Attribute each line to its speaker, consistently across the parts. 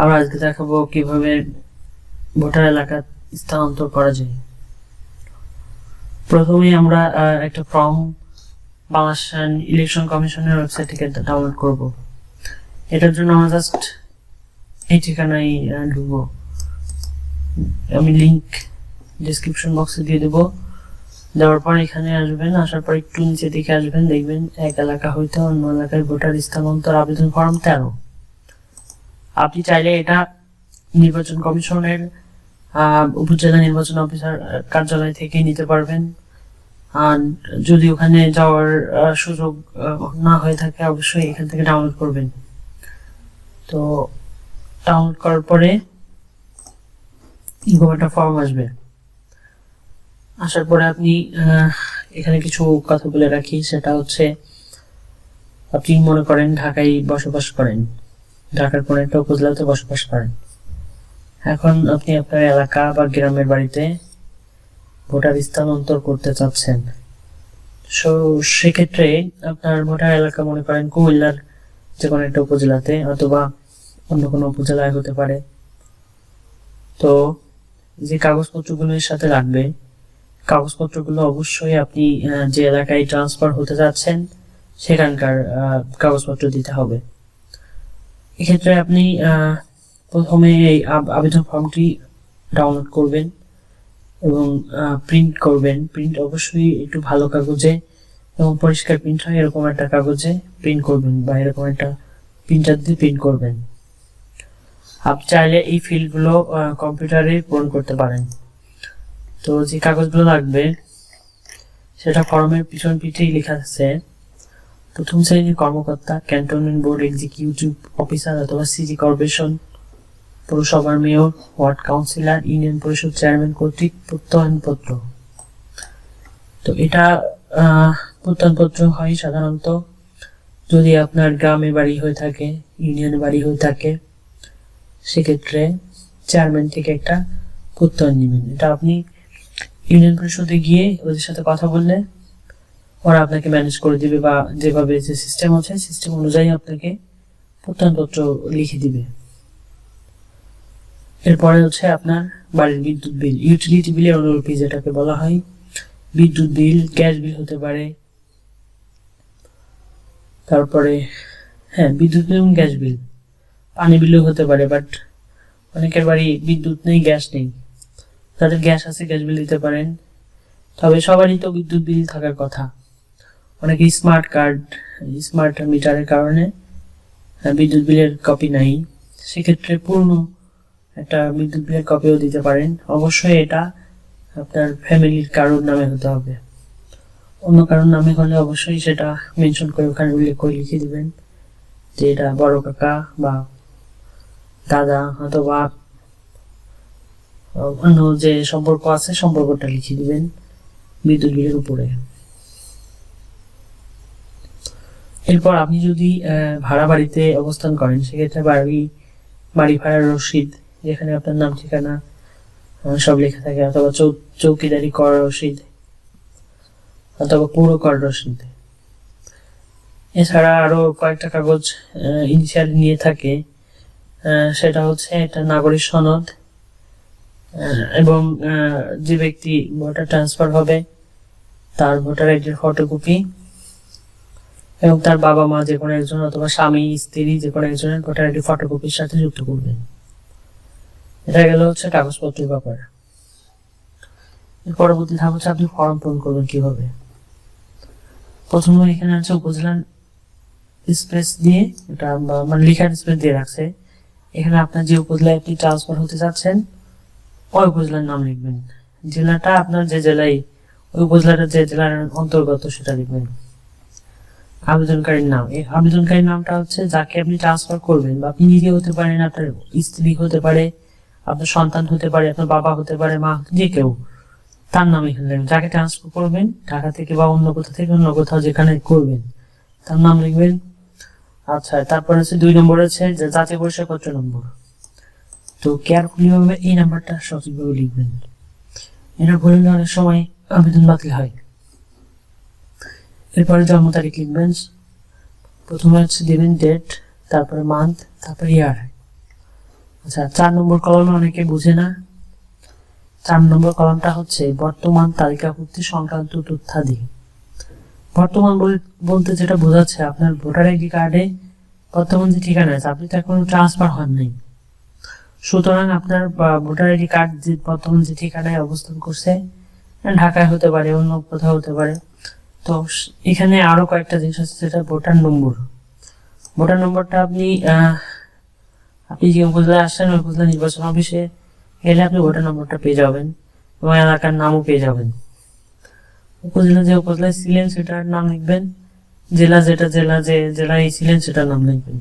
Speaker 1: আমরা আজকে দেখাবো কীভাবে ভোটার এলাকা স্থানান্তর করা যায়। প্রথমেই আমরা একটা ফর্ম বাংলাদেশ ইলেকশন কমিশনের ওয়েবসাইট থেকে ডাউনলোড করব। এটার জন্য আমরা জাস্ট এই ঠিকানায় ঢুকবো। আমি লিংক ডিসক্রিপশন বক্সে দিয়ে দেবো। দেওয়ার পর এখানে আসবেন, আসার পর একটু নিচে দিকে আসবেন, দেখবেন এক এলাকা হইতে অন্য এলাকায় ভোটার স্থানান্তর আবেদন ফর্ম তেরো। আপনি চাইলে এটা নির্বাচন কমিশনের উপজেলা নির্বাচন অফিসার কার্যালয় থেকে নিতে পারবেন। আর যদি ওখানে যাওয়ার সুযোগ না হয়ে থাকে, অবশ্যই এখান থেকে ডাউনলোড করবেন। তো ডাউনলোড করার পরে একটা ফর্ম আসবে। আসার পরে আপনি এখানে কিছু কথা বলে রাখি, সেটা হচ্ছে আপনি মনে করেন ঢাকায় বসবাস করেন। ঢাকার কোনো একটা উপজেলাতে বসবাস করেন। এখন আপনি আপনার এলাকা বা গ্রামের বাড়িতে ভোটার স্থানান্তর করতে চাচ্ছেন। সো সেক্ষেত্রে আপনার ভোটার এলাকা মনে করেন কুমিল্লার যে কোনো একটা উপজেলাতে অথবা অন্য কোনো উপজেলায় হতে পারে। তো, যে কাগজপত্রগুলোর সাথে লাগবে, কাগজপত্রগুলো অবশ্যই আপনি যে এলাকায় ট্রান্সফার হতে যাচ্ছেন, সেখানকার কাগজপত্র দিতে হবে। এক্ষেত্রে আপনি প্রথমে এই আবেদন ফর্মটি ডাউনলোড করবেন এবং প্রিন্ট করবেন। প্রিন্ট অবশ্যই একটু ভালো কাগজে এবং পরিষ্কার প্রিন্ট হয়, এরকম একটা কাগজে প্রিন্ট করবেন বা এরকম একটা প্রিন্টার দিয়ে প্রিন্ট করবেন। আপনি চাইলে এই ফিল্ডগুলো কম্পিউটারে পূরণ করতে পারেন। তো যে কাগজগুলো লাগবে, সেটা ফর্মের পিছন পিঠেই লেখা আছে। প্রথম শ্রেণির কর্মকর্তা ক্যান্টনমেন্ট বোর্ড এক্সিকিউটিভ অফিসার অথবা সিটি কর্পোরেশন পৌরসভার mayor ward councillor union Parishad chairman কর্তৃক প্রত্যয়নপত্র। তো এটা প্রত্যয়নপত্র হয় সাধারণত যদি আপনার গ্রামে বাড়ি হয়ে থাকে ইউনিয়নে বাড়ি হয়ে থাকে, সেক্ষেত্রে চেয়ারম্যান থেকে একটা প্রত্যয়ন নেবেন। এটা আপনি ইউনিয়ন পরিষদে গিয়ে ওদের সাথে কথা বললে ওরা আপনাকে ম্যানেজ করে দিবে বা যেভাবে যে সিস্টেম আছে সিস্টেম অনুযায়ী আপনাকে প্রত্যয়নপত্র লিখে দিবে। এরপরে হচ্ছে আপনার বাড়ির বিদ্যুৎ বিল ইউটিলিটি বিলের অনুরূপী যেটাকে বলা হয়। বিদ্যুৎ বিল, গ্যাস বিল হতে পারে। তারপরে হ্যাঁ বিদ্যুৎ বিল এবং গ্যাস বিল। পানি বিলও হতে পারে বাট অনেকের বাড়ি বিদ্যুৎ নেই, গ্যাস নেই। তাদের গ্যাস আছে, গ্যাস বিল দিতে পারেন। তবে সবারই তো বিদ্যুৎ বিল থাকার কথা। অনেকে স্মার্ট কার্ড স্মার্ট মিটারের কারণে বিদ্যুৎ বিলের কপি নাই। সেক্ষেত্রে পূর্ণ একটা বিদ্যুৎ বিলের কপিও দিতে পারেন। অবশ্যই এটা আপনার ফ্যামিলির কারোর নামে হতে হবে। অন্য কারোর নামে হলে অবশ্যই সেটা মেনশন করে ওখানে উল্লেখ করে লিখে দিবেন যে এটা বড় কাকা বা দাদা অথবা অন্য যে সম্পর্ক আছে, সম্পর্কটা লিখে দিবেন বিদ্যুৎ বিলের উপরে। এরপর আপনি যদি ভাড়া বাড়িতে অবস্থান করেন, সেক্ষেত্রে বাড়ি বাড়ি ভাড়ার রসিদ, যেখানে আপনার নাম, ঠিকানা সব লেখা থাকে, অথবা চৌকিদারি কর রসিদ, অথবা পুরো কর রসিদ। এছাড়া আরও কয়েকটা কাগজ ইনিশিয়াল নিয়ে থাকে সেটা হচ্ছে একটা নাগরিক সনদ এবং যে ব্যক্তি ভোটার ট্রান্সফার হবে, তার ভোটার আইডির ফটোকপি এবং তার বাবা মা যে কোনো একজন অথবা স্বামী, স্ত্রী যে কোনো একজনের ভোটার ফটোকপির সাথে যুক্ত করবেন। এটা গেল হচ্ছে কাগজপত্রের ব্যাপার। পরবর্তী ধাপ হচ্ছে আপনি ফর্ম পূরণ করবেন কীভাবে। প্রথমে এখানে আছে উপজেলার স্পেস দিয়ে এটা মানে লিখার স্পেস দিয়ে রাখছে। এখানে আপনার যে উপজেলায় আপনি ট্রান্সফার হতে চাচ্ছেন, ওই উপজেলার নাম লিখবেন। জেলাটা আপনার যে জেলায়, ওই উপজেলাটা যে জেলার অন্তর্গত সেটা লিখবেন। আবেদনকারীর নাম। এই আবেদনকারীর নামটা হচ্ছে যাকে আপনি ট্রান্সফার করবেন বা আপনি নিজে হতে পারেন আপনার স্ত্রী হতে পারে, আপনার সন্তান হতে পারে, আপনার বাবা হতে পারে, মা, যে কেউ। তার নাম এখানে লিখবেন যাকে ট্রান্সফার করবেন, ঢাকা থেকে বা অন্য কোথাও থেকে, অন্য কোথাও যেখানে করবেন, তার নাম লিখবেন। আচ্ছা তারপর হচ্ছে দুই নম্বর আছে যে জাতীয় পরিচয়পত্র নম্বর। তো কেয়ারফুলি ভাবে এই নাম্বারটা সঠিকভাবে লিখবেন। এটা ভুলে অনেক সময় আবেদন বাতিল হয়। এরপরে জন্ম তারিখ লিখবেন। প্রথমে হচ্ছে দেবেন ডেট তারপরে মান্থ তারপরে ইয়ার আচ্ছা চার নম্বর কলমে অনেকে বুঝে না। চার নম্বর কলমটা হচ্ছে বর্তমান তালিকাভুক্তি সংক্রান্ত তথ্যাদি। বর্তমান বলতে যেটা বোঝাচ্ছে, আপনার ভোটার আইডি কার্ডে বর্তমান যে ঠিকানা আছে, আপনি তো এখনও ট্রান্সফার হন নাই। সুতরাং আপনার ভোটার আইডি কার্ড যে বর্তমান যে ঠিকানায় অবস্থান করছে, ঢাকায় হতে পারে, অন্য কোথাও হতে পারে। তো এখানে আরও কয়েকটা জিনিস আছে যেটা ভোটার নম্বর। ভোটার নম্বরটা আপনি আপনি যে উপজেলায় আসছেন, ওই উপজেলা নির্বাচন অফিসে গেলে আপনি ভোটার নম্বরটা পেয়ে যাবেন এবং এলাকার নামও পেয়ে যাবেন। উপজেলা যে উপজেলায় ছিলেন, সেটার নাম লিখবেন। জেলা যেটা জেলা যে জেলায় ছিলেন, সেটার নাম লিখবেন।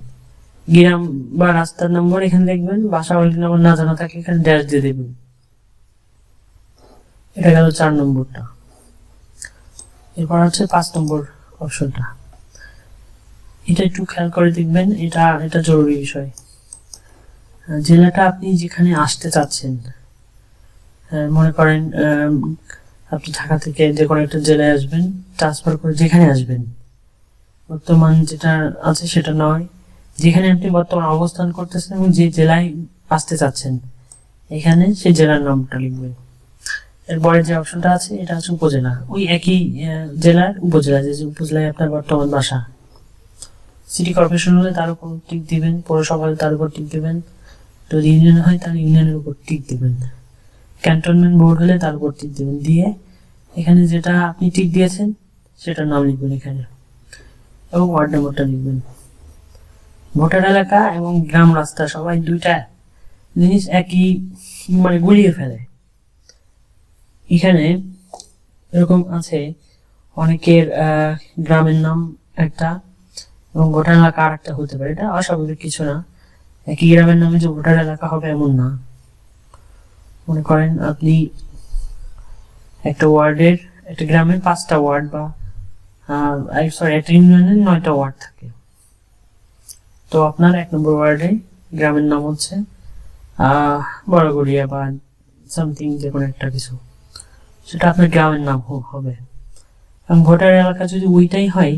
Speaker 1: গ্রাম বা রাস্তার নম্বর এখানে লিখবেন বাসা বাড়ির নম্বর না জানা থাকে এখানে ড্যাশ দিয়ে দেবেন। এটা গেল চার নম্বরটা। এরপর হচ্ছে পাঁচ নম্বর অপশনটা এটা একটু খেয়াল করে দেখবেন, এটা এটা জরুরি বিষয়। জেলাটা আপনি যেখানে আসতে চাচ্ছেন মনে করেন আপনি ঢাকা থেকে যে কোনো একটা জেলায় আসবেন ট্রান্সফার করে যেখানে আসবেন, বর্তমান যেটা আছে সেটা নয়। যেখানে আপনি বর্তমান অবস্থান করতেছেন এবং যে জেলায় আসতে চাচ্ছেন, এখানে সেই জেলার নামটা লিখবেন। এরপরে যে অপশনটা আছে, এটা হচ্ছে উপজেলা। ওই একই জেলার উপজেলা, যে যে উপজেলায় আপনার বর্তমান বাসা। সিটি কর্পোরেশন হলে তার উপর টিক দিবেন, পৌরসভা হলে তার উপর টিক দিবেন, যদি ইউনিয়ন হয় তার ইউনিয়নের উপর টিক দিবেন। ক্যান্টনমেন্ট বোর্ড হলে তার উপর টিক দিবেন। দিয়ে এখানে যেটা আপনি টিক দিয়েছেন, সেটার নাম লিখবেন এখানে। এবং ওয়ার্ড নম্বরটা লিখবেন। ভোটার এলাকা এবং গ্রাম রাস্তা, সবাই দুইটা জিনিস একই মানে গুলিয়ে ফেলে। এখানে এরকম আছে অনেকের গ্রামের নাম একটা এবং ভোটার এলাকা আর একটা হতে পারে। এটা অস্বাভাবিক কিছু না। একই গ্রামের নামে যে ভোটার এলাকা হবে এমন না। মনে করেন আপনি একটা ওয়ার্ডের, একটা গ্রামের পাঁচটা ওয়ার্ড বা সরি একটা ইউনিয়নের নয়টা ওয়ার্ড থাকে। তো আপনার এক নম্বর ওয়ার্ডে গ্রামের নাম হচ্ছে বড়গড়িয়া বা সামথিং যে কোনো একটা কিছু। সেটা আপনার গ্রামের নাম হবে। এবং ভোটার এলাকা যদি ওইটাই হয়,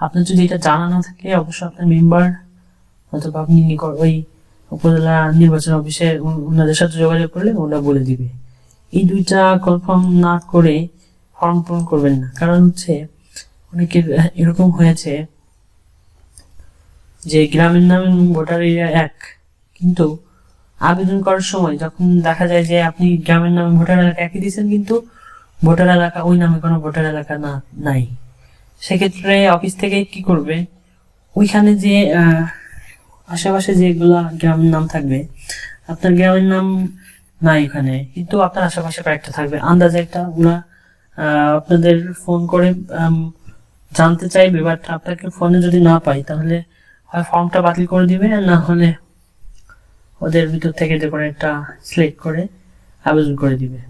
Speaker 1: আপনার যদি এটা জানা না থাকে অবশ্যই আপনার মেম্বার, অথবা আপনি নিকট ওই উপজেলা নির্বাচন অফিসে ওনাদের সাথে যোগাযোগ করলে ওরা বলে দিবে। এই দুইটা কনফার্ম না করে ফর্ম পূরণ করবেন না। কারণ হচ্ছে অনেকের এরকম হয়েছে যে গ্রামের নাম ভোটার এরিয়া এক, কিন্তু আবেদন করার সময় যখন দেখা যায় যে আপনি গ্রামের নামে ভোটার এলাকা একই দিয়েছেন, কিন্তু ভোটার এলাকা ওই নামে কোনো ভোটার এলাকা না, নাই। সেক্ষেত্রে অফিস থেকে কি করবে? ওইখানে যে আশেপাশে যেগুলা গ্রামের নাম থাকবে, আপনার গ্রামের নাম নাই এখানে কিন্তু আপনার আশেপাশে কয়েকটা থাকবে। আন্দাজে একটা ওরা আপনাদের ফোন করে জানতে চাইবে, বাট আপনাকে ফোনে যদি না পাই, তাহলে হয় ফর্মটা বাতিল করে দিবে না হলে ওদের ভিতর থেকে কোনো একটা সিলেক্ট করে আবেদন করে দিবে।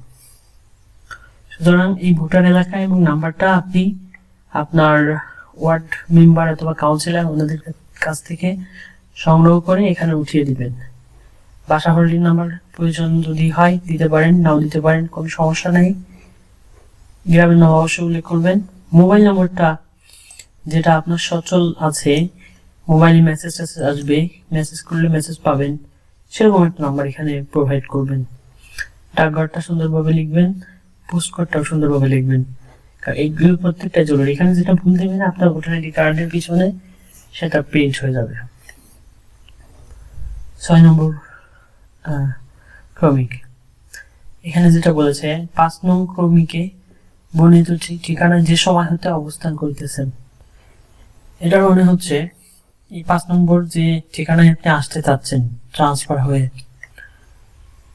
Speaker 1: সুতরাং এই ভোটার এলাকা এবং নাম্বারটা আপনি আপনার ওয়ার্ড মেম্বার অথবা কাউন্সিলর ওনাদের কাছ থেকে সংগ্রহ করে এখানে উঠিয়ে দিবেন। বাসা হোল্ডিং নাম্বার প্রয়োজন যদি হয় দিতে পারেন, নাও দিতে পারেন, কোনো সমস্যা নেই। গ্রামের নাম অবশ্যই উল্লেখ করবেন। মোবাইল নম্বরটা যেটা আপনার সচল আছে, মোবাইলে মেসেজ আসবে মেসেজ করলে মেসেজ পাবেন। সেরকম একটা নাম্বার এখানে প্রোভাইড করবেন। ডাকঘরটা সুন্দরভাবে লিখবেন পোস্ট কোডটাও সুন্দরভাবে লিখবেন। কারণ এইগুলো প্রত্যেকটা জরুরি। এখানে যেটা ভুল দেবেন, আপনার ভোটার আইডি কার্ডের পিছনে সেটা প্রিন্ট হয়ে যাবে। ছয় নম্বর ক্রমিক। এখানে যেটা বলেছে, পাঁচ নং ক্রমিকে বর্ণিত ঠিক ঠিকানায় যে সময় হতে অবস্থান করতেছেন। এটার মনে হচ্ছে, এই পাঁচ নম্বর যে ঠিকানায় আপনি আসতে চাচ্ছেন ট্রান্সফার হয়ে।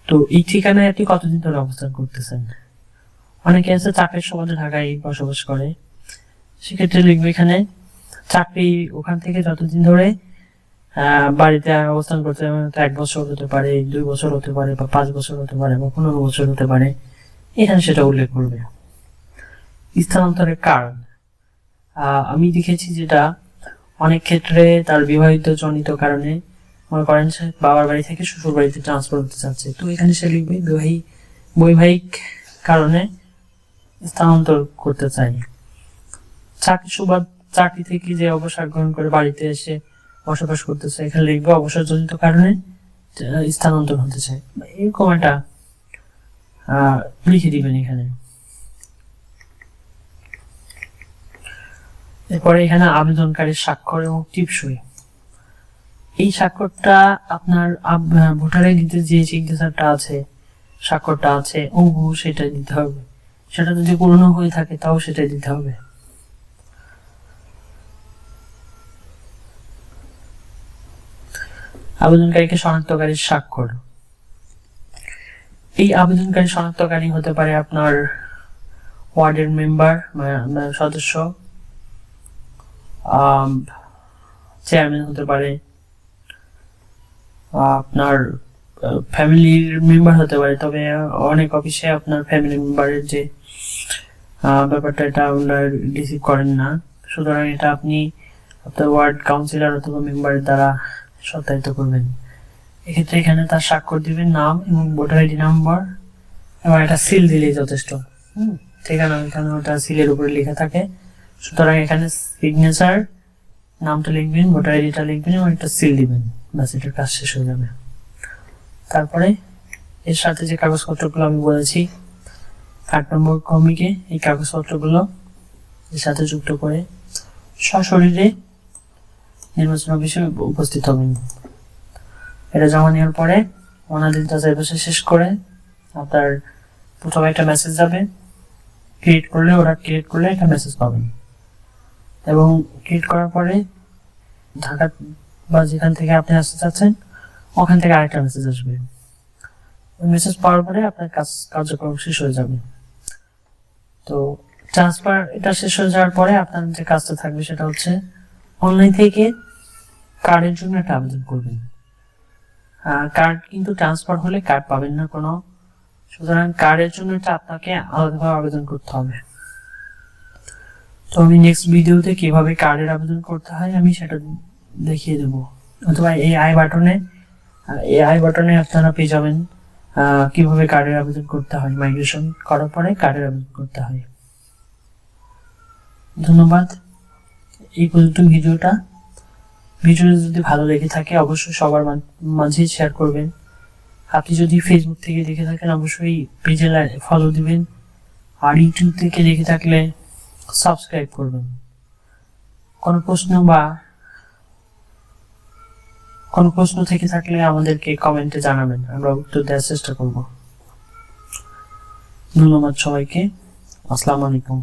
Speaker 1: তো এই ঠিকানায় আপনি কতদিন ধরে অবস্থান করতেছেন? অনেকে আছে চাকরির সমাজে ঢাকায় বসবাস করে। সেক্ষেত্রে লিখবে এখানে চাকরি ওখান থেকে যতদিন ধরে বাড়িতে অবস্থান করতে এক বছর হতে পারে, দুই বছর হতে পারে, বা পাঁচ বছর হতে পারে, বা পনেরো বছর হতে পারে, এখানে সেটা উল্লেখ করবে। স্থানান্তরের কারণ। আমি দেখেছি যেটা অনেক ক্ষেত্রে তার বিবাহিত জনিত কারণে মনে করেন সে বাবার বাড়ি থেকে শ্বশুর বাড়িতে ট্রান্সফার হতে চাচ্ছে। তো এখানে সে লিখবে, বিবাহী, বৈবাহিক কারণে স্থানান্তর করতে চাই। চাকরি সুবাদ, চাকরি থেকে যে অবসর গ্রহণ করে বাড়িতে এসে বসবাস করতেছে, এখানে লিখবে অবসরজনিত কারণে স্থানান্তর হতে চায় এরকম একটা লিখে দিবেন এখানে। এরপরে এখানে আবেদনকারীর স্বাক্ষর এবং টিপসই। এই স্বাক্ষরটা আপনার ভোটার আইডিতে যে সিগনেচারটা আছে, স্বাক্ষরটা আছে, ওহু, সেটা দিতে হবে। সেটা যদি পুরনো হয়ে থাকে, তাও সেটা দিতে হবে। আবেদনকারীকে শনাক্তকারীর স্বাক্ষর। এই আবেদনকারী শনাক্তকারী হতে পারে আপনার ওয়ার্ডের মেম্বার সদস্য চেয়ারম্যান হতে পারে আপনার ফ্যামিলির মেম্বার হতে পারে, তবে অনেক অফিসে আপনার ফ্যামিলি মেম্বারের যে ব্যাপারটা এটা আপনার রিসিভ করেন না। সুতরাং এটা আপনি আপনার ওয়ার্ড কাউন্সিলর অথবা মেম্বারের দ্বারা সত্যায়িত করবেন। এক্ষেত্রে এখানে তার স্বাক্ষর দিবেন নাম এবং ভোটার আইডি নাম্বার এবং এটা সিল দিলেই যথেষ্ট। হুম? ঠিকানা, এখানে ওটা সিলের উপরে লেখা থাকে। সুতরাং এখানে সিগনেচার নামটা লিখবেন ভোটার আইডিটা লিখবেন এবং একটা সিল দিবেন। ব্যাস এটার কাজ শেষ হয়ে যাবে। তারপরে এর সাথে যে কাগজপত্রগুলো আমি বলেছি আট নম্বর, কমিকে এই কাগজপত্রগুলো এর সাথে যুক্ত করে সশরীরে নির্বাচন অফিসে উপস্থিত হবেন এটা জমা নেওয়ার পরে ওনাদের যাচাই বাছাই শেষ করে আপনার প্রথমে একটা মেসেজ যাবে ক্রিয়েট করলে, ওরা ক্রিয়েট করলে একটা মেসেজ পাবেন। এবং ক্রিয়েট করার পরে ঢাকা বা যেখান থেকে আপনি আসতে চাচ্ছেন, ওখান থেকে আরেকটা মেসেজ আসবে। ওই মেসেজ পাওয়ার পরে আপনার কাজ, কার্যক্রম শেষ হয়ে যাবে। তো ট্রান্সফার এটা শেষ হয়ে যাওয়ার পরে আপনার যে কাজটা থাকবে সেটা হচ্ছে অনলাইন থেকে কার্ডের জন্য একটা আবেদন করবেন। কার্ড কিন্তু ট্রান্সফার হলে কার্ড পাবেন না কোনো। সুতরাং কার্ডের জন্য এটা আপনাকে আলাদাভাবে আবেদন করতে হবে। তো আমি নেক্সট ভিডিওতে কীভাবে কার্ডের আবেদন করতে হয় আমি সেটা দেখিয়ে দেব। অথবা এই আই বাটনে এই আই বাটনে আপনারা পেয়ে যাবেন কীভাবে কার্ডের আবেদন করতে হয়। মাইগ্রেশন করার পরে কার্ডের আবেদন করতে হয়। ধন্যবাদ। এই পর্যন্ত ভিডিওটা। ভিডিওটা যদি ভালো লেগে থাকে, অবশ্যই সবার মাঝে শেয়ার করবেন। আপনি যদি ফেসবুক থেকে দেখে থাকেন, অবশ্যই পেজে ফলো দিবেন। আর ইউটিউব থেকে দেখে থাকলে সাবস্ক্রাইব করবেন। কোনো প্রশ্ন বা কোনো প্রশ্ন থেকে থাকলে আমাদেরকে কমেন্টে জানাবেন, আমরা উত্তর দেওয়ার চেষ্টা করব। ধন্যবাদ সবাইকে। আসসালামু আলাইকুম।